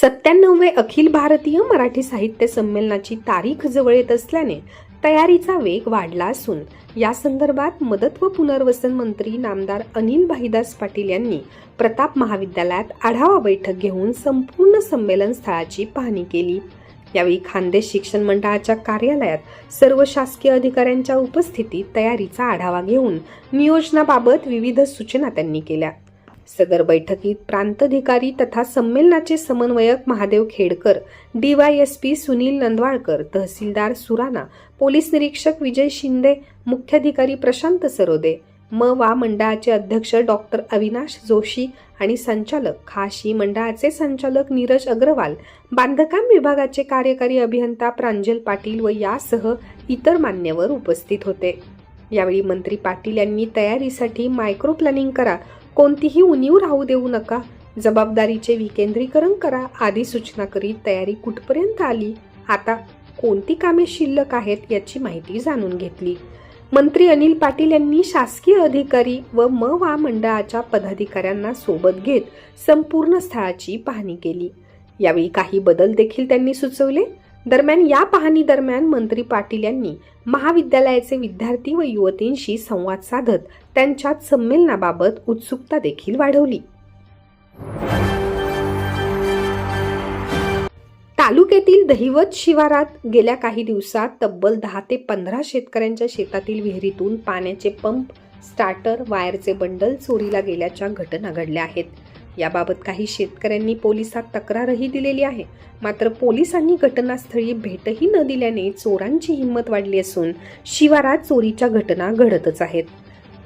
सत्त्याण्णववे अखिल भारतीय मराठी साहित्य संमेलनाची तारीख जवळ येत असल्याने तयारीचा वेग वाढला असून या संदर्भात मदत व पुनर्वसन मंत्री नामदार अनिल भाईदास पाटील यांनी प्रताप महाविद्यालयात आढावा बैठक घेऊन संपूर्ण संमेलन स्थळाची पाहणी केली. यावेळी खानदेश शिक्षण मंडळाच्या कार्यालयात सर्व शासकीय अधिकाऱ्यांच्या उपस्थितीत तयारीचा आढावा घेऊन नियोजनाबाबत विविध सूचना त्यांनी केल्या. सदर बैठकीत प्रांताधिकारी तथा संमेलनाचे समन्वयक महादेव खेडकर डीवायएसपी सुनील नंदवाळकर तहसीलदार सुराना पोलीस निरीक्षक विजय शिंदे मुख्याधिकारी प्रशांत सरोदे म. वा. मंडळाचे अध्यक्ष डॉक्टर अविनाश जोशी आणि संचालक खाशी मंडळाचे संचालक नीरज अग्रवाल बांधकाम विभागाचे कार्यकारी अभियंता प्रांजल पाटील व यासह इतर मान्यवर उपस्थित होते. यावेळी मंत्री पाटील यांनी तयारीसाठी मायक्रो प्लॅनिंग करा कोणतीही उणीव राहू देऊ नका. जबाबदारीचे विकेंद्रीकरण करा. आदी सूचना करीत तयारी कुठपर्यंत आली? आता कोणती कामे शिल्लक आहेत याची माहिती जाणून घेतली. मंत्री अनिल पाटील यांनी शासकीय अधिकारी व म वा मंडळाच्या पदाधिकाऱ्यांना सोबत घेत संपूर्ण स्थळाची पाहणी केली. यावेळी काही बदल देखील त्यांनी सुचवले. दरम्यान या पाहणी दरम्यान मंत्री पाटील यांनी महाविद्यालयाचे विद्यार्थी व युवतींशी संवाद साधत त्यांच्यात संमेलनाबाबत उत्सुकता देखील वाढवली. तालुक्यातील दहिवत शिवारात गेल्या काही दिवसात तब्बल दहा ते पंधरा शेतकऱ्यांच्या शेतातील विहिरीतून पाण्याचे पंप स्टार्टर वायरचे बंडल चोरीला गेल्याच्या घटना घडल्या आहेत. याबाबत काही शेतकऱ्यांनी पोलिसात तक्रारही दिलेली आहे. मात्र पोलिसांनी घटनास्थळी भेटही न दिल्याने चोरांची हिंमत वाढली असून शिवारात चोरीच्या घटना घडतच आहेत.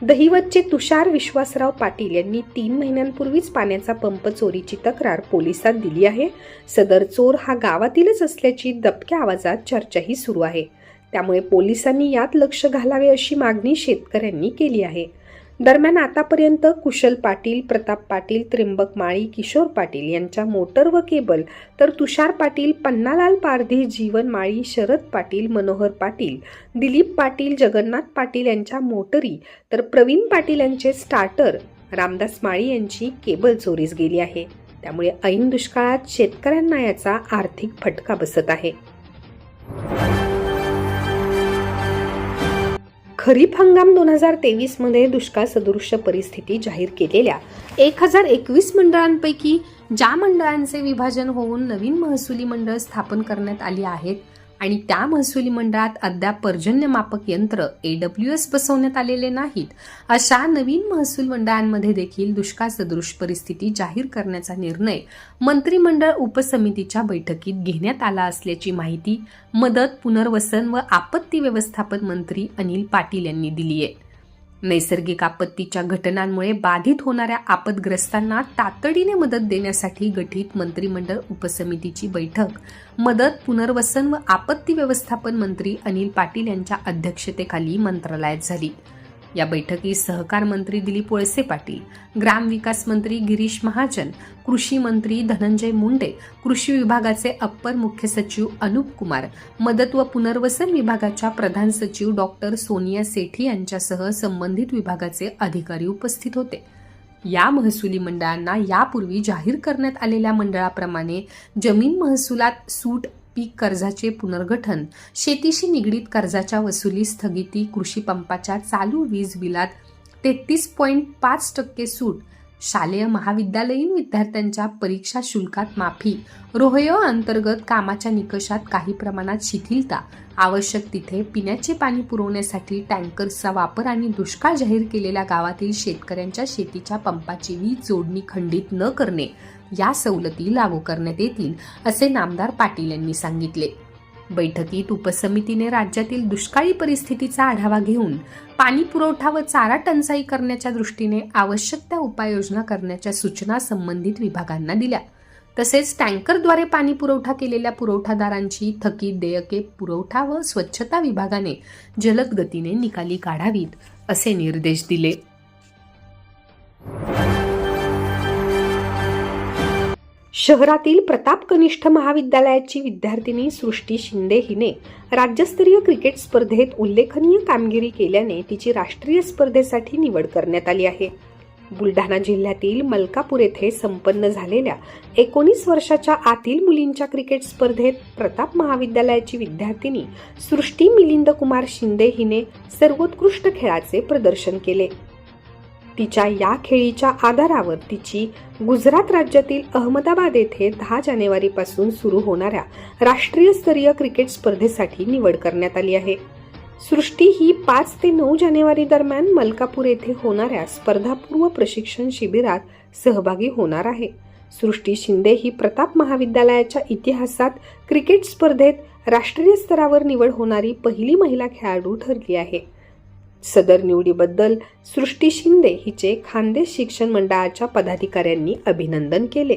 दहिवतचे तुषार विश्वासराव पाटील यांनी तीन महिन्यांपूर्वीच पाण्याचा पंप चोरीची तक्रार पोलिसात दिली आहे. सदर चोर हा गावातीलच असल्याची दबक्या आवाजात चर्चाही सुरू आहे. त्यामुळे पोलिसांनी यात लक्ष घालावे अशी मागणी शेतकऱ्यांनी केली आहे. दरम्यान आतापर्यंत कुशल पाटील प्रताप पाटील त्र्यंबक माळी किशोर पाटील यांच्या मोटर व केबल तर तुषार पाटील पन्नालाल पारधी जीवन माळी शरद पाटील मनोहर पाटील दिलीप पाटील जगन्नाथ पाटील यांच्या मोटरी तर प्रवीण पाटील यांचे स्टार्टर रामदास माळी यांची केबल चोरीस गेली आहे. त्यामुळे ऐन दुष्काळात शेतकऱ्यांना याचा आर्थिक फटका बसत आहे. खरीप हंगाम दोन हजार तेवीसमध्ये दुष्काळ सदृश्य परिस्थिती जाहीर केलेल्या एक हजार एकवीस मंडळांपैकी ज्या मंडळांचे विभाजन होऊन नवीन महसुली मंडळ स्थापन करण्यात आली आहेत आणि त्या महसुली मंडळात अद्याप पर्जन्यमापक यंत्र ए डब्ल्यू एस बसवण्यात आलेले नाहीत. अशा नवीन महसूल मंडळांमध्ये देखील दुष्काळ सदृश परिस्थिती जाहीर करण्याचा निर्णय मंत्रिमंडळ उपसमितीच्या बैठकीत घेण्यात आला असल्याची माहिती मदत पुनर्वसन व आपत्ती व्यवस्थापन मंत्री अनिल पाटील यांनी दिली आहे नैसर्गिक आपत्तीच्या घटनांमुळे बाधित होणाऱ्या आपदग्रस्तांना तातडीने मदत देण्यासाठी गठीत मंत्रिमंडळ उपसमितीची बैठक. मदत पुनर्वसन व आपत्ती व्यवस्थापन मंत्री अनिल पाटील यांच्या अध्यक्षतेखाली मंत्रालयात झाली. या बैठकीत सहकार मंत्री दिलीप वळसे पाटील ग्रामविकास मंत्री गिरीश महाजन कृषी मंत्री धनंजय मुंडे कृषी विभागाचे अप्पर मुख्य सचिव अनुप कुमार मदत व पुनर्वसन विभागाच्या प्रधान सचिव डॉक्टर सोनिया सेठी यांच्यासह संबंधित विभागाचे अधिकारी उपस्थित होते. या महसुली मंडळांना यापूर्वी जाहीर करण्यात आलेल्या मंडळाप्रमाणे जमीन महसुलात सूट पीक कर्जाचे पुनर्गठन शेतीशी निगडीत कर्जाच्या वसुली स्थगिती कृषी पंपाच्या चालू वीज बिलात तेहतीस पॉईंट पाच टक्के सूट शालेय महाविद्यालयीन विद्यार्थ्यांच्या परीक्षा शुल्कात माफी रोहयो अंतर्गत कामाच्या निकषात काही प्रमाणात शिथिलता आवश्यक तिथे पिण्याचे पाणी पुरवण्यासाठी टँकर्सचा वापर आणि दुष्काळ जाहीर केलेल्या गावातील शेतकऱ्यांच्या शेतीच्या पंपाची वीज जोडणी खंडित न करणे या सवलती लागू करण्यात येतील असे नामदार पाटील यांनी सांगितले. बैठकीत उपसमितीने राज्यातील दुष्काळी परिस्थितीचा आढावा घेऊन पाणी पुरवठा व चारा टंचाई करण्याच्या दृष्टीने आवश्यक त्या उपाययोजना करण्याच्या सूचना संबंधित विभागांना दिल्या. तसेच टँकरद्वारे पाणी पुरवठा केलेल्या पुरवठादारांची थकीत देयके पुरवठा व स्वच्छता विभागाने जलद गतीने निकाली काढावीत असे निर्देश दिले. शहरातील प्रताप कनिष्ठ महाविद्यालयाची विद्यार्थिनी सृष्टी शिंदे हिने राज्यस्तरीय क्रिकेट स्पर्धेत उल्लेखनीय कामगिरी केल्याने तिची राष्ट्रीय स्पर्धेसाठी निवड करण्यात आली आहे. बुलढाणा जिल्ह्यातील मलकापूर येथे संपन्न झालेल्या एकोणीस वर्षाच्या आतील मुलींच्या क्रिकेट स्पर्धेत प्रताप महाविद्यालयाची विद्यार्थिनी सृष्टी मिलिंद कुमार शिंदे हिने सर्वोत्कृष्ट खेळाचे प्रदर्शन केले. तिच्या या खेळीच्या आधारावर तिची गुजरात राज्यातील अहमदाबाद येथे दहा जानेवारीपासून सुरू होणाऱ्या राष्ट्रीय स्तरीय क्रिकेट स्पर्धेसाठी निवड करण्यात आली आहे. सृष्टी ही पाच ते नऊ जानेवारी दरम्यान मलकापूर येथे होणाऱ्या स्पर्धापूर्व प्रशिक्षण शिबिरात सहभागी होणार आहे. सृष्टी शिंदे ही प्रताप महाविद्यालयाच्या इतिहासात क्रिकेट स्पर्धेत राष्ट्रीय स्तरावर निवड होणारी पहिली महिला खेळाडू ठरली आहे. सदर निवडीबद्दल सृष्टी शिंदे हिचे खानदेश शिक्षण मंडळाच्या पदाधिकाऱ्यांनी अभिनंदन केले.